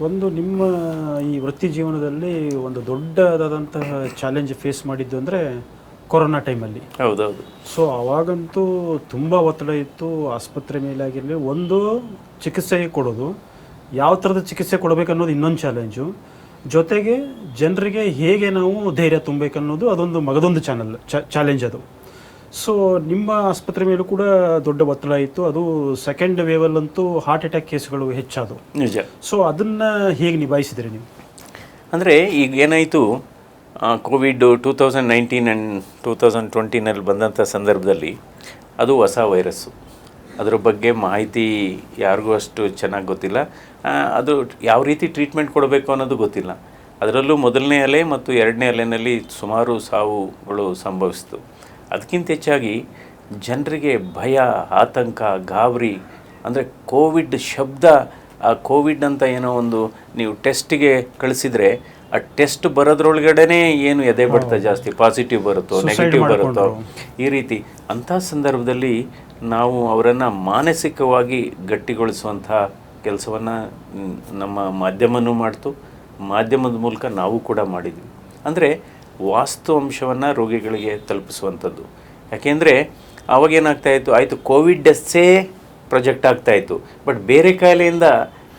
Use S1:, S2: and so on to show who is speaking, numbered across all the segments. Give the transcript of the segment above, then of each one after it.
S1: ಒಂದು ನಿಮ್ಮ ಈ ವೃತ್ತಿ ಜೀವನದಲ್ಲಿ ಒಂದು ದೊಡ್ಡದಾದಂತಹ ಚಾಲೆಂಜ್ ಫೇಸ್ ಮಾಡಿದ್ದು ಅಂದರೆ ಕೊರೋನಾ ಟೈಮಲ್ಲಿ
S2: ಹೌದೌದು.
S1: ಸೊ ಅವಾಗಂತೂ ತುಂಬ ಒತ್ತಡ ಇತ್ತು ಆಸ್ಪತ್ರೆ ಮೇಲಾಗಿರಲಿ ಒಂದು ಚಿಕಿತ್ಸೆ ಕೊಡೋದು ಯಾವ ಥರದ ಚಿಕಿತ್ಸೆ ಕೊಡಬೇಕನ್ನೋದು ಇನ್ನೊಂದು ಚಾಲೆಂಜು ಜೊತೆಗೆ ಜನರಿಗೆ ಹೇಗೆ ನಾವು ಧೈರ್ಯ ತುಂಬಬೇಕನ್ನೋದು ಅದೊಂದು ಮಗದೊಂದು ಚಾನಲ್ ಚಾಲೆಂಜ್ ಅದು. ಸೊ ನಿಮ್ಮ ಆಸ್ಪತ್ರೆ ಮೇಲೂ ಕೂಡ ದೊಡ್ಡ ಒತ್ತಡ ಇತ್ತು. ಅದು ಸೆಕೆಂಡ್ ವೇವಲ್ಲಂತೂ ಹಾರ್ಟ್ ಅಟ್ಯಾಕ್ ಕೇಸ್ಗಳು ಹೆಚ್ಚಾದವು.
S2: ನಿಜ.
S1: ಸೊ ಅದನ್ನು ಹೇಗೆ ನಿಭಾಯಿಸಿದ್ರಿ ನೀವು?
S2: ಅಂದರೆ ಈಗ ಏನಾಯಿತು Covid two thousand nineteen and two thousand ಟ್ವೆಂಟಿನಲ್ಲಿ ಬಂದಂಥ ಸಂದರ್ಭದಲ್ಲಿ ಅದು ಹೊಸ ವೈರಸ್ಸು ಅದರ ಬಗ್ಗೆ ಮಾಹಿತಿ ಯಾರಿಗೂ ಅಷ್ಟು ಚೆನ್ನಾಗಿ ಗೊತ್ತಿಲ್ಲ. ಅದು ಯಾವ ರೀತಿ ಟ್ರೀಟ್ಮೆಂಟ್ ಕೊಡಬೇಕು ಅನ್ನೋದು ಗೊತ್ತಿಲ್ಲ. ಅದರಲ್ಲೂ ಮೊದಲನೇ ಅಲೆ ಮತ್ತು ಎರಡನೇ ಅಲೆನಲ್ಲಿ ಸುಮಾರು ಸಾವುಗಳು ಸಂಭವಿಸಿತು. ಅದಕ್ಕಿಂತ ಹೆಚ್ಚಾಗಿ ಜನರಿಗೆ ಭಯ ಆತಂಕ ಗಾಬರಿ ಅಂದರೆ ಕೋವಿಡ್ ಶಬ್ದ ಆ ಕೋವಿಡ್ ಅಂತ ಏನೋ ಒಂದು ನೀವು ಟೆಸ್ಟಿಗೆ ಕಳಿಸಿದರೆ ಆ ಟೆಸ್ಟ್ ಬರೋದ್ರೊಳಗಡೆನೇ ಏನು ಎದೆ ಬಡ್ತಾ ಜಾಸ್ತಿ ಪಾಸಿಟಿವ್ ಬರುತ್ತೋ ನೆಗೆಟಿವ್ ಬರುತ್ತೋ? ಈ ರೀತಿ ಅಂಥ ಸಂದರ್ಭದಲ್ಲಿ ನಾವು ಅವರನ್ನು ಮಾನಸಿಕವಾಗಿ ಗಟ್ಟಿಗೊಳಿಸುವಂಥ ಕೆಲಸವನ್ನು ನಮ್ಮ ಮಾಧ್ಯಮನೂ ಮಾಡ್ತು. ಮಾಧ್ಯಮದ ಮೂಲಕ ನಾವು ಕೂಡ ಮಾಡಿದ್ವಿ. ಅಂದರೆ ವಾಸ್ತು ಅಂಶವನ್ನು ರೋಗಿಗಳಿಗೆ ತಲುಪಿಸುವಂಥದ್ದು. ಯಾಕೆಂದರೆ ಆವಾಗೇನಾಗ್ತಾ ಇತ್ತು? ಆಯಿತು ಕೋವಿಡ್ ಡೆತ್ಸೇ ಪ್ರೊಜೆಕ್ಟ್ ಆಗ್ತಾ ಇತ್ತು. ಬಟ್ ಬೇರೆ ಕಾಯಿಲೆಯಿಂದ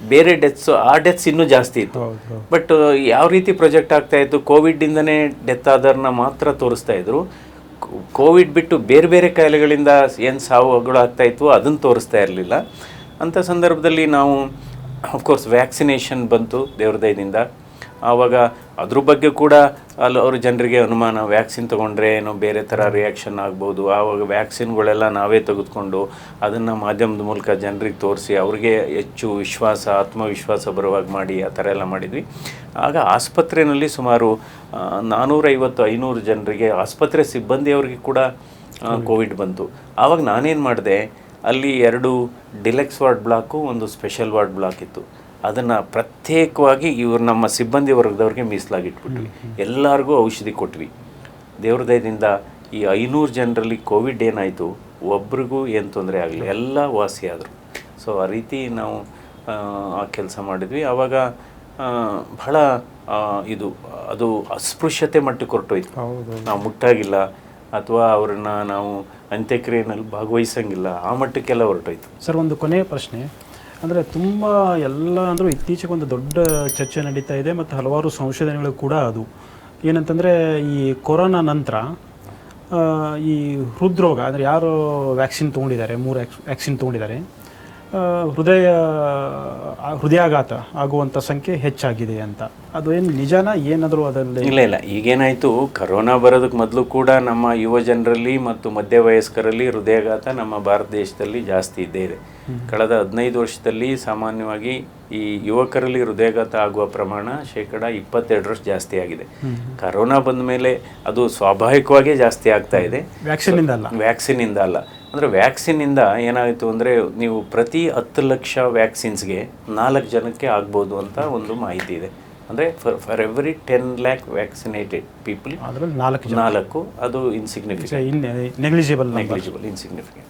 S2: ಬೇರೆ ಡೆತ್ಸು ಆ ಡೆತ್ಸ್ ಇನ್ನೂ ಜಾಸ್ತಿ ಇತ್ತು. ಬಟ್ ಯಾವ ರೀತಿ ಪ್ರೊಜೆಕ್ಟ್ ಆಗ್ತಾ ಇತ್ತು? ಕೋವಿಡ್ಡಿಂದನೇ ಡೆತ್ ಆದರನ್ನ ಮಾತ್ರ ತೋರಿಸ್ತಾ ಇದ್ರು. ಕೋವಿಡ್ ಬಿಟ್ಟು ಬೇರೆ ಬೇರೆ ಕಾಯಿಲೆಗಳಿಂದ ಏನು ಸಾವುಗಳು ಆಗ್ತಾ ಇತ್ತು ಅದನ್ನು ತೋರಿಸ್ತಾ ಇರಲಿಲ್ಲ. ಅಂಥ ಸಂದರ್ಭದಲ್ಲಿ ನಾವು ಅಫ್ಕೋರ್ಸ್ ವ್ಯಾಕ್ಸಿನೇಷನ್ ಬಂತು ದೇವ್ರ ದಯದಿಂದ. ಆವಾಗ ಅದ್ರ ಬಗ್ಗೆ ಕೂಡ ಅಲ್ಲಿ ಅವರು ಜನರಿಗೆ ಅನುಮಾನ ವ್ಯಾಕ್ಸಿನ್ ತೊಗೊಂಡ್ರೆ ಏನೋ ಬೇರೆ ಥರ ರಿಯಾಕ್ಷನ್ ಆಗ್ಬೋದು. ಆವಾಗ ವ್ಯಾಕ್ಸಿನ್ಗಳೆಲ್ಲ ನಾವೇ ತೆಗೆದುಕೊಂಡು ಅದನ್ನು ಮಾಧ್ಯಮದ ಮೂಲಕ ಜನರಿಗೆ ತೋರಿಸಿ ಅವ್ರಿಗೆ ಹೆಚ್ಚು ವಿಶ್ವಾಸ, ಆತ್ಮವಿಶ್ವಾಸ ಬರುವಾಗ ಮಾಡಿ ಆ ಥರ ಎಲ್ಲ ಮಾಡಿದ್ವಿ. ಆಗ ಆಸ್ಪತ್ರೆಯಲ್ಲಿ ಸುಮಾರು ನಾನ್ನೂರೈವತ್ತು ಐನೂರು ಜನರಿಗೆ, ಆಸ್ಪತ್ರೆ ಸಿಬ್ಬಂದಿಯವ್ರಿಗೆ ಕೂಡ ಕೋವಿಡ್ ಬಂತು. ಆವಾಗ ನಾನೇನು ಮಾಡಿದೆ, ಅಲ್ಲಿ ಎರಡು ಡಿಲೆಕ್ಸ್ ವಾರ್ಡ್ ಬ್ಲಾಕು, ಒಂದು ಸ್ಪೆಷಲ್ ವಾರ್ಡ್ ಬ್ಲಾಕ್ ಇತ್ತು ಅದನ್ನು ಪ್ರತ್ಯೇಕವಾಗಿ ಇವರು ನಮ್ಮ ಸಿಬ್ಬಂದಿ ವರ್ಗದವ್ರಿಗೆ ಮೀಸಲಾಗಿಟ್ಬಿಟ್ವಿ ಎಲ್ಲರಿಗೂ ಔಷಧಿ ಕೊಟ್ವಿ. ದೇವ್ರ ದಯದಿಂದ ಈ ಐನೂರು ಜನರಲ್ಲಿ ಕೋವಿಡ್ ಏನಾಯಿತು ಒಬ್ರಿಗೂ ಏನು ತೊಂದರೆ ಆಗಲಿ ಎಲ್ಲ ವಾಸಿಯಾದರು ಸೊ ಆ ರೀತಿ ನಾವು ಆ, ಕೆಲಸ ಮಾಡಿದ್ವಿ. ಆವಾಗ ಬಹಳ ಇದು ಅದು ಅಸ್ಪೃಶ್ಯತೆ ಮಟ್ಟಕ್ಕೆ
S1: ಕೊರಟೋಯ್ತು
S2: ನಾವು ಮುಟ್ಟಾಗಿಲ್ಲ ಅಥವಾ ಅವ್ರನ್ನ ನಾವು ಅಂತ್ಯಕ್ರಿಯೆಯಲ್ಲಿ ಭಾಗವಹಿಸಂಗಿಲ್ಲ ಆ ಮಟ್ಟಕ್ಕೆಲ್ಲ ಹೊರಟೋಯ್ತು.
S1: ಸರ್ ಒಂದು ಕೊನೆಯ ಪ್ರಶ್ನೆ. ಅಂದರೆ ತುಂಬ ಎಲ್ಲ ಅಂದರೂ ಇತ್ತೀಚೆಗೆ ಒಂದು ದೊಡ್ಡ ಚರ್ಚೆ ನಡೀತಾ ಇದೆ ಮತ್ತು ಹಲವಾರು ಸಂಶೋಧನೆಗಳು ಕೂಡ ಅದು. ಏನಂತಂದರೆ ಈ ಕೊರೋನಾ ನಂತರ ಈ ಹೃದ್ರೋಗ, ಅಂದರೆ ಯಾರು ವ್ಯಾಕ್ಸಿನ್ ತೊಗೊಂಡಿದ್ದಾರೆ, ಮೂರು ವ್ಯಾಕ್ಸಿನ್ ತೊಗೊಂಡಿದ್ದಾರೆ ಹೃದಯ ಹೃದಯಾಘಾತ ಆಗುವಂಥ ಸಂಖ್ಯೆ ಹೆಚ್ಚಾಗಿದೆ ಅಂತ. ಅದು ಏನು ನಿಜಾನ ಏನಾದರೂ ಅದರಲ್ಲಿ?
S2: ಇಲ್ಲ ಇಲ್ಲ. ಈಗೇನಾಯಿತು? ಕರೋನಾ ಬರೋದಕ್ಕೆ ಮೊದಲು ಕೂಡ ನಮ್ಮ ಯುವ ಜನರಲ್ಲಿ ಮತ್ತು ಮಧ್ಯ ವಯಸ್ಕರಲ್ಲಿ ಹೃದಯಾಘಾತ ನಮ್ಮ ಭಾರತ ದೇಶದಲ್ಲಿ ಜಾಸ್ತಿ ಇದ್ದೇ ಇದೆ. ಕಳೆದ ಹದಿನೈದು ವರ್ಷದಲ್ಲಿ ಸಾಮಾನ್ಯವಾಗಿ ಈ ಯುವಕರಲ್ಲಿ ಹೃದಯಾಘಾತ ಆಗುವ ಪ್ರಮಾಣ ಶೇಕಡ ಇಪ್ಪತ್ತೆರಡರಷ್ಟು ಜಾಸ್ತಿ ಆಗಿದೆ. ಕರೋನಾ ಬಂದ ಮೇಲೆ ಅದು ಸ್ವಾಭಾವಿಕವಾಗೇ ಜಾಸ್ತಿ ಆಗ್ತಾ ಇದೆ.
S1: ವ್ಯಾಕ್ಸಿನಿಂದ ಅಲ್ಲ?
S2: ವ್ಯಾಕ್ಸಿನಿಂದ ಅಲ್ಲ. ಅಂದರೆ ವ್ಯಾಕ್ಸಿನಿಂದ ಏನಾಯಿತು ಅಂದರೆ ನೀವು ಪ್ರತಿ ಹತ್ತು ಲಕ್ಷ ವ್ಯಾಕ್ಸಿನ್ಸ್ಗೆ ನಾಲ್ಕು ಜನಕ್ಕೆ ಆಗ್ಬೋದು ಅಂತ ಒಂದು ಮಾಹಿತಿ ಇದೆ. ಅಂದರೆ for for every ten lakh vaccinated people
S1: ನಾಲ್ಕು
S2: ನಾಲ್ಕು ಅದು insignificant
S1: in negligible
S2: negligible insignificant